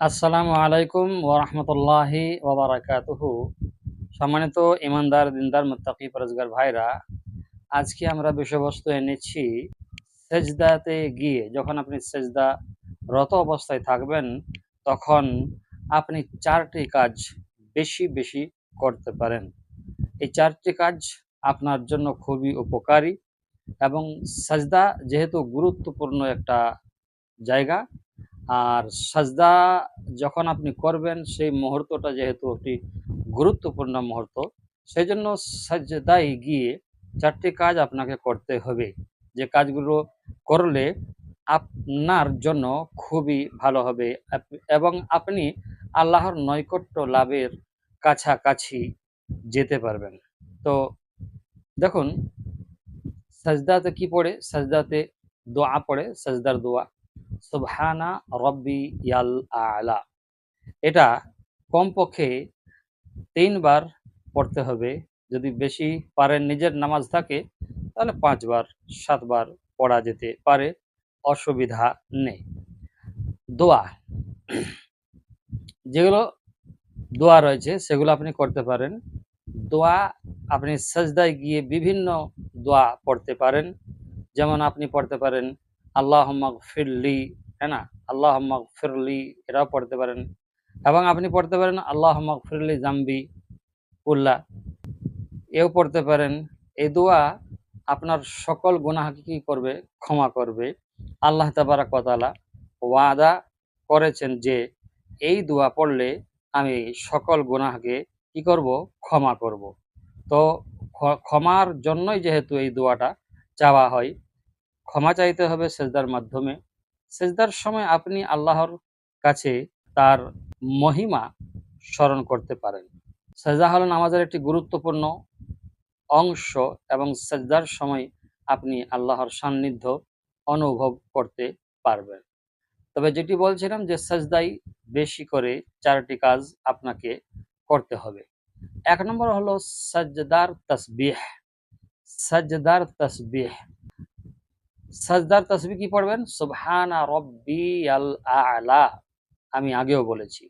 আসসালামু আলাইকুম ওরহমতুল্লাহি ওবরাকাতুহু সম্মানিত ইমানদার, দিনদার, মুত্তাকি, পরজগার ভাইরা, আজকে আমরা বিষয়বস্তু এনেছি সেজদাতে গিয়ে। যখন আপনি সেজদা রত অবস্থায় থাকবেন, তখন আপনি চারটি কাজ বেশি বেশি করতে পারেন। এই চারটি কাজ আপনার জন্য খুবই উপকারী এবং সাজদা যেহেতু গুরুত্বপূর্ণ একটা জায়গা আর সাজদা যখন আপনি করবেন, সেই মুহূর্তটা যেহেতু একটি গুরুত্বপূর্ণ মুহূর্ত সেই জন্য সাজদায় গিয়ে চারটি কাজ আপনাকে করতে হবে। যে কাজগুলো করলে আপনার জন্য খুবই ভালো হবে। এবং আপনি আল্লাহর নৈকট্য লাভের কাছাকাছি যেতে পারবেন। তো দেখুন, সাজদাতে কি পড়ে? সাজদাতে দোয়া পড়ে, সাজদার দোয়া। সুবহানা রব্বি ইয়াল আলা। এটা কমপক্ষে তিনবার পড়তে হবে। যদি বেশি পারেন নিজের নামাজ থাকে, তাহলে পাঁচবার, সাতবার পড়া যেতে পারে। অসুবিধা নেই। দোয়া। যেগুলো দোয়া রয়েছে, সেগুলো আপনি করতে পারেন। দোয়া, আপনি সাজদায় গিয়ে বিভিন্ন দোয়া পড়তে পারেন। যেমন আপনি পড়তে পারেন আল্লাহ ফিরলি হ্যাঁ না? আল্লাহ ফিরলি এরাও পড়তে পারেন। এবং আপনি পড়তে পারেন আল্লাহ ফিরলি জাম্বি উল্লাহ এও পড়তে পারেন। এই দোয়া আপনার সকল গুনাহকে কি করবে? ক্ষমা করবে। আল্লাহ তাবারাক ওয়াতালা ওয়াদা করেছেন যে, এই দোয়া পড়লে আমি সকল গুনাহকে কি করব? ক্ষমা করব। তো ক্ষ- ক্ষমার জন্যই যেহেতু এই দোয়াটা চাওয়া হয় ক্ষমা চাইতে হবে সেজদার মাধ্যমে। সেজদার সময় আপনি আল্লাহর কাছে তার মহিমা স্মরণ করতে পারেন। সেজদা হল নামাজের একটি গুরুত্বপূর্ণ অংশ এবং সেজদার সময় আপনি আল্লাহর সান্নিধ্য অনুভব করতে পারবেন। তবে যেটি বলছিলাম যে সেজদাই বেশি করে চারটি কাজ আপনাকে করতে হবে। এক নম্বর হলো সাজদার তসবিহ। সাজদার তসবিহ। সাজদার তসবি কি পড়বেন? সুবহানা রব্বি আল আলা। আমি আগেও বলেছি।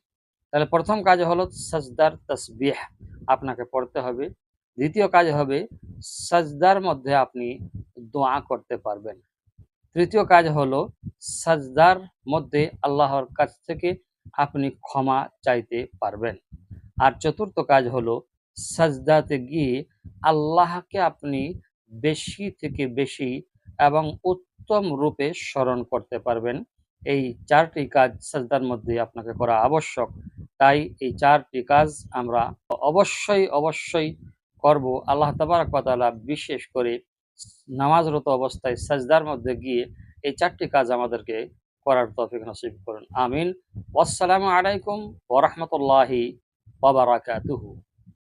তাহলে প্রথম কাজ হলো সাজদার তসবিহ আপনাকে পড়তে হবে। দ্বিতীয় কাজ হবে সাজদার মধ্যে আপনি দোয়া করতে পারবেন। তৃতীয় কাজ হলো সাজদার মধ্যে আল্লাহর কাছ থেকে আপনি ক্ষমা চাইতে পারবেন। আর চতুর্থ কাজ হলো সাজদাতে গিয়ে আল্লাহকে আপনি বেশি থেকে বেশি এবং উত্তম রূপে স্মরণ করতে পারবেন। এই চারটি কাজ সাজদার মধ্যে আপনাকে করা আবশ্যক। তাই এই চারটি কাজ আমরা অবশ্যই অবশ্যই করব। আল্লাহ তাবারকালা বিশেষ করে নামাজরত অবস্থায় সাজদার মধ্যে গিয়ে এই চারটি কাজ আমাদেরকে করার তৌফিক নসিব করুন। আমিন। আসসালামু আলাইকুম ওরহমতুল্লাহি ওবরাকাতুহু